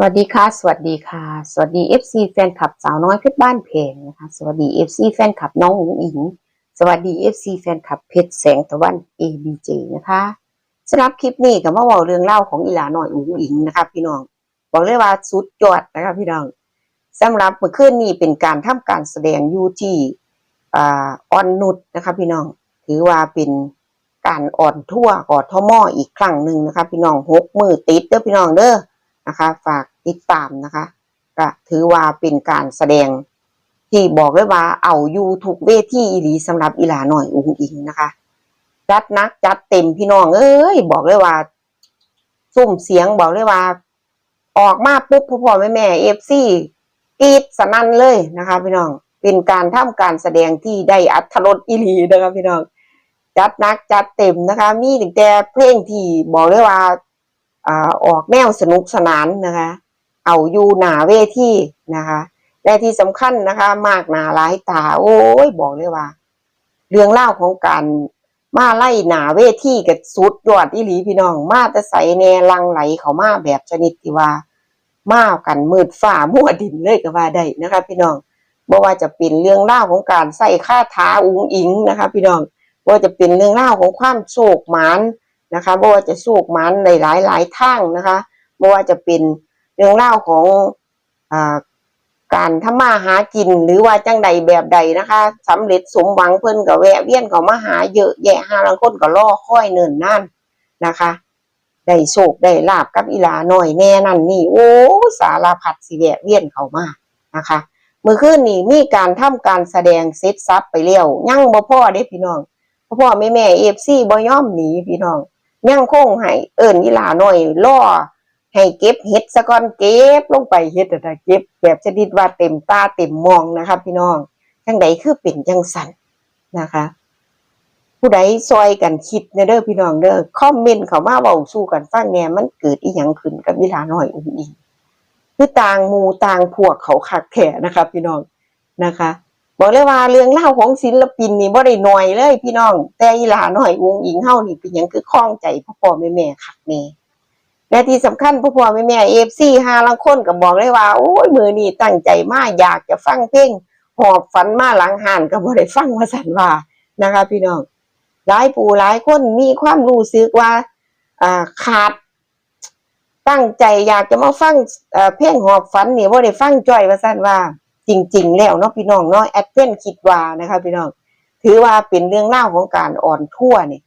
สวัสดีค่ะ สวัสดีค่ะ สวัสดี FC แฟนคลับสาวน้อยเพชรบ้านเพลงนะคะ สวัสดี FC แฟนคลับน้องอุ๋งอิง สวัสดี FC แฟนคลับเพชรแสงตะวัน ABJ นะคะสำหรับคลิปนี้ก็มาว่าเรื่องเล่าของอีหลาหน่อยอุ๋งอิงนะคะพี่น้อง บอกเลยว่าสุดยอดนะคะพี่น้องสำหรับเมื่อคืนนี้เป็นการทำการแสดงยูที่อ่าออนนุดนะคะพี่น้อง ถือว่าเป็นการอ่อนทั่วกอทมออีกครั้งหนึ่งนะคะพี่น้องหกมือติดเด้อพี่น้องเด้อ นะคะ ฝากติดตามนะคะก็ถือว่าเป็นการแสดงที่บอกเลยว่าเอาอยู่ทุกเวทีอีหลีสำหรับอีหลาหน่อยอุ้งอิงนะคะจัดนักจัดเต็มพี่น้องเอ้ยบอกเลยว่าซุ่มเสียงบอกเลยว่า ออกมาปุ๊บพ่อพ่อแม่แม่เอฟซีกีดสนั่นเลยนะคะ พี่น้องเป็นการทำการแสดงที่ได้อัธรสอีหลีนะคะพี่น้องจัดนักจัดเต็มนะคะ มีตั้งแต่เพลงที่บอกเลยว่า อออกแนวสนุกสนานนะคะ เอาอยู่หนาเวทีนะคะและที่สำคัญนะคะ มากหนาหลายตา โอ้ยบอกเลยว่า เรื่องเล่าของการมาไล่หนาเวทีกับสุดยอดอีหลีพี่น้อง มาแต่ใส่แนลังไหลเขามาแบบชนิดที่ว่ามากันมืดฝ่ามั่วดินเลยก็ว่าได้นะคะ พี่น้องบ่ว่าจะเป็นเรื่องเล่าของการใส่ค่าท้าอุ้งอิงนะคะ พี่น้องว่าจะเป็นเรื่องเล่าของความโศกหมาน นะคะบ่ว่าจะสูกมันในหลายหลายทางนะคะบ่ว่าจะเป็นเรื่องเล่าของอการทำมาหากินหรือว่าจังใดแบบใดนะคะสำเร็จสมหวังเพิ่นก็แวะเวียนเขามาหาเยอะแยะหาลางคนก็รอค่อยเนิ่นนานนะคะได้โชคได้ลาบกับอีลาหน่อยแน่นั่นนี่โอ้สารพัดสิแวะเวียนเขามานะคะเมื่อคืนนี้มีการทำการแสดงเซตซับไปแล้วยั่งบ่พ่อเด้พี่น้องพ่อพ่อแม่แม่เอฟซีบ่ยอมหนีพี่น้อง ยังคงให้เอิ้นอีหลาหน่อยล่อให้เก็บเห็ดซะก่อนเก็บลงไปเห็ดแต่เก็บ แบบชนิดว่าเต็มตาเต็มมองนะคะพี่น้องจังใดคือเป็นจังสันนะคะ ผู้ใดซอยกันคิดเนเด้อพี่น้องเด้อคอมเมนต์เขามาเว้าสู้กันฟังแหน่มันเกิดอีหยังขึ้นกับอีหลาหน้อยอุ้งอิงคือต่างมูต่างพวกเขาคักแท้นะคะพี่น้องนะคะ บอกเลยว่าเรื่องเล่าของศิลปินนี่บ่ได้หน้อยเลย พี่น้อง แต่อีหลาน้อยวงอิงเฮานี่เป็นหยังคือคล้องใจพ่อพ่อแม่แม่คักแน่และที่สำคัญพ่อพ่อแม่แม่ FC หาลังคนก็บอกเลยว่าโอ้ยมือนี่ตั้งใจมากอยากจะฟังเพลงหอบฝันมาหลังหานก็บ่ได้ฟังว่าสันว่านะคะ พี่น้องหลายผู้หลายคนมีความรู้สึกว่าอ่าขาด ตั้งใจอยากจะมาฟังเพลงหอบฝันนี่บ่ได้ฟังจ้อยว่าซั่นว่า จริง ๆ แล้วเนาะพี่น้องเนาะแอดเพื่อนคิดว่านะคะ พี่น้อง ถือว่าเป็นเรื่องเล่าของการอ่อนทั่วนี่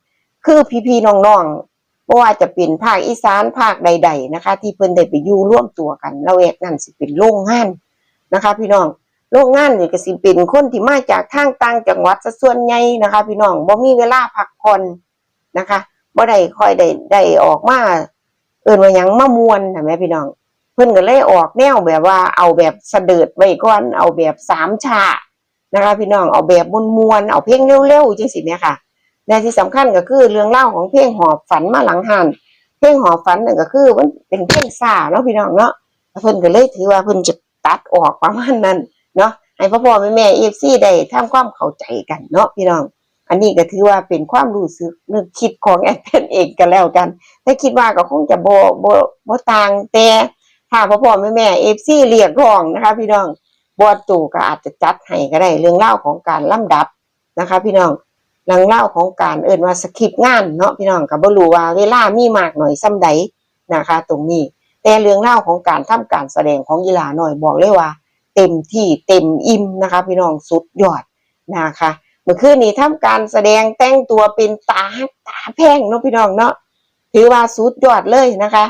คือพี่ๆน้องๆบ่ว่าจะเป็นภาคอีสานภาคใด ๆนะคะ ที่เพิ่นได้ไปอยู่ร่วมตัวกันเราเอกนั่นสิเป็นโรงงานนะคะ พี่น้องโรงงานนี่ก็สิเป็นคนที่มาจากทางต่างจังหวัดส่วนใหญ่นะคะ พี่น้องบ่มีเวลาพักผ่อนนะคะบ่ได้ค่อยได้ได้ออกมาเอิ้นว่ายังมามวนเห็นไหมพี่น้อง เพิ่นก็เลยออกแนวแบบว่าเอาแบบเดิดไว้ก่อนเอาแบบสามชานะคะพี่น้องเอาแบบมวนๆเอาเพลงเร็วๆจังซี่เนี่ยค่ะและที่สำคัญก็คือเรื่องเล่าของเพลงหอบฝันมาหลังหันเพลงหอบฝันนั่นก็คือมันเป็นเพลงซาเนาะพี่น้องเนาะเพิ่นก็เลยถือว่าเพิ่นจะตัดออกประมาณนั้นเนาะให้พ่อพ่อแม่แม่ FC ได้ทำความเข้าใจกันเนาะพี่น้อง อันนี้ก็ถือว่าเป็นความรู้สึกนึกคิดของแอดเพิ่นเองกันแล้วกันแต่คิดว่าก็คงจะบ่บ่บ่ต่างแต่ ถ้าพ่อพ่อแม่แม่เอฟซีเรียกร้องนะคะ พี่น้องบอดตู่ก็อาจจะจัดให้ก็ได้เรื่องเล่าของการลำดับนะคะ พี่น้องเรื่องเล่าของการเอิ่นว่าสคริปต์งานเนาะพี่น้องก็บ่รู้ว่าเวลามีมากหน่อยซ้ำใดนะคะ ตรงนี้ แต่เรื่องเล่าของการทำการแสดงของยีหลาหน่อยบอกเลยว่า เต็มที่เต็มอิ่มนะคะ พี่น้องสุดยอดนะคะเมื่อคืนนี้ทำการแสดงแต่งตัวเป็นตาตาแพงเนาะพี่น้องเนาะถือว่าสุดยอดเลยนะคะ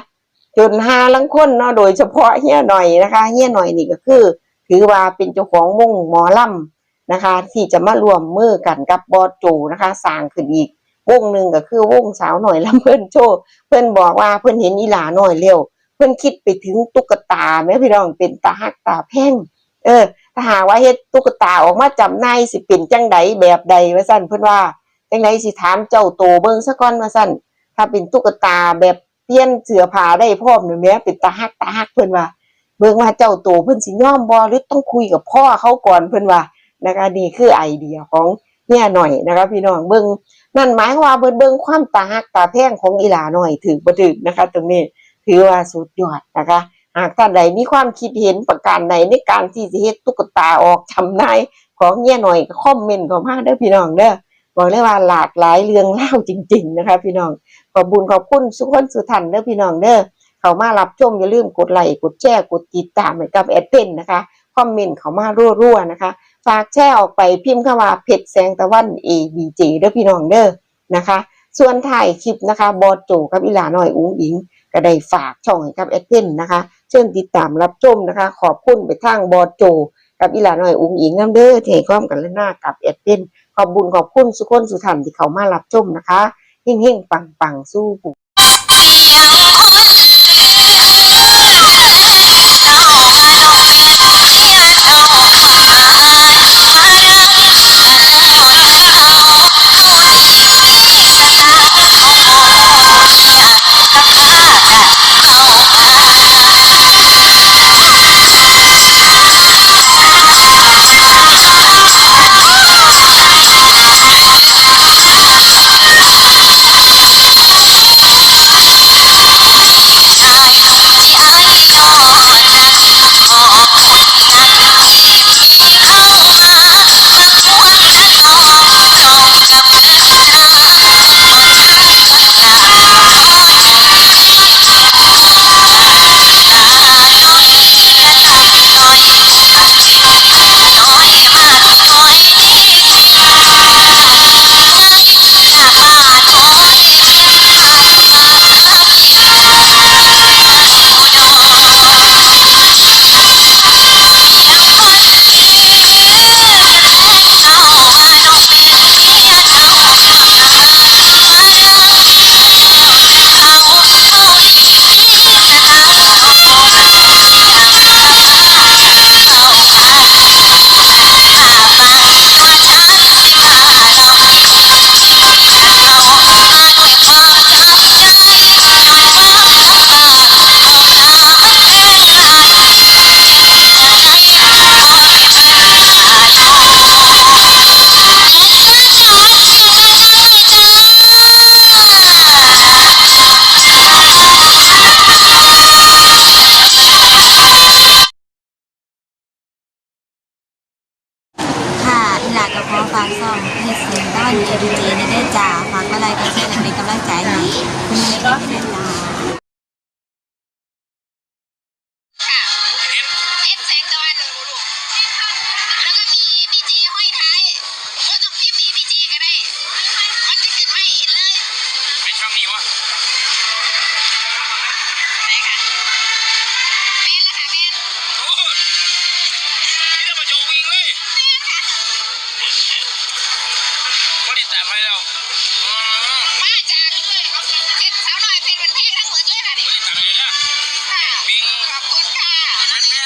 จนหาลังคนเนาะโดยเฉพาะเฮียหน่อยนะคะเฮียหน่อยนี่ก็คือ ถือว่าเป็นเจ้าของวงหมอลำนะคะ ที่จะมารวมมือกันกับบอสโจนะคะสร้างขึ้นอีกวงหนึ่งก็คือวงสาวหน่อยลำเพิ่นโชว์เพิ่นบอกว่าเพิ่นเห็นอีหลาหน่อยเร็ว เพิ่นคิดไปถึงตุ๊กตาแม่พี่น้องเป็นตาหักตาแพงเออถ้าหาว่าเฮ็ดตุ๊กตาออกมาจำหนายสิเป็นจังใดแบบใดว่าซั่นเพิ่นว่าจังใดสิถามเจ้าโตเบิ่งซะก่อนว่าซั่นถ้าเป็นตุ๊กตาแบบ ปลี่ยนเสือผ้าได้พร้อมนี่แหมเป็นตาฮักตาฮักเพิ่นว่า เบิ่งว่าเจ้าโตเพิ่นสิย่อมบ่หรือต้องคุยกับพ่อเขาก่อนเพิ่นว่านะคะนี่คือไอเดียของเฮียหน่อยนะคะพี่น้องเบิ่งนั่นหมายว่าเบิ่งเบิ่งความตาฮักตาแพงของอีหลาหน่อยถึกบ่ถึกนะคะ ตรงนี้ถือว่าสุดยอดนะคะ หากท่านใดมีความคิดเห็นประการใดในการที่สิเฮ็ดตุ๊กตาออกจำนายของเงี้ยหน่อยคอมเมนต์เข้ามาเด้อพี่น้องเด้อ บอกเลยว่าหลากหลายเรื่องเล่าจริง ๆ นะคะ พี่น้องขอบคุญขอบคุณสุขคนสุทันเด้อพี่น้องเด้อเข้ามารับชมอย่าลืมกดไลค์กดแชร์กดติดตามให้กับแอดเป็นนะคะคอมเมนต์เข้ามารัวๆนะคะ ฝากแชร์ออกไปพิมพ์คำว่าเพชรแสงตะวัน ABJ เด้อพี่น้องเด้อนะคะ ส่วนถ่ายคลิปนะคะ บอโจกับอีหลาน้อยอุ้งอิงก็ได้ฝากช่องให้กับแอดเต้นนะคะ เชิญติดตามรับชมนะคะ ขอบคุณไปทางบอโจกับอีหลาน้อยอุ้งอิงน้ำเด้อเทความกันและหน้ากับแอดเต้น ขอบบุญขอบคุณสุขคนสุทันที่เขามารับชมนะคะเฮงๆปังๆสู้ผู้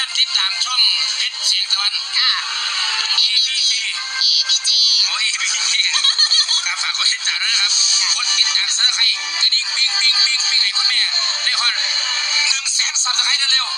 แฟนๆติดตามช่องเพชรเสียงตะวัน ค่ะ ABC EBG โอ้ย ABC ครับฝากกดติดตามด้วยนะครับกดติดตามซับสไครต์กระดิ่งปิ๊งปิ๊งปิ๊งปิ๊งให้คุณแม่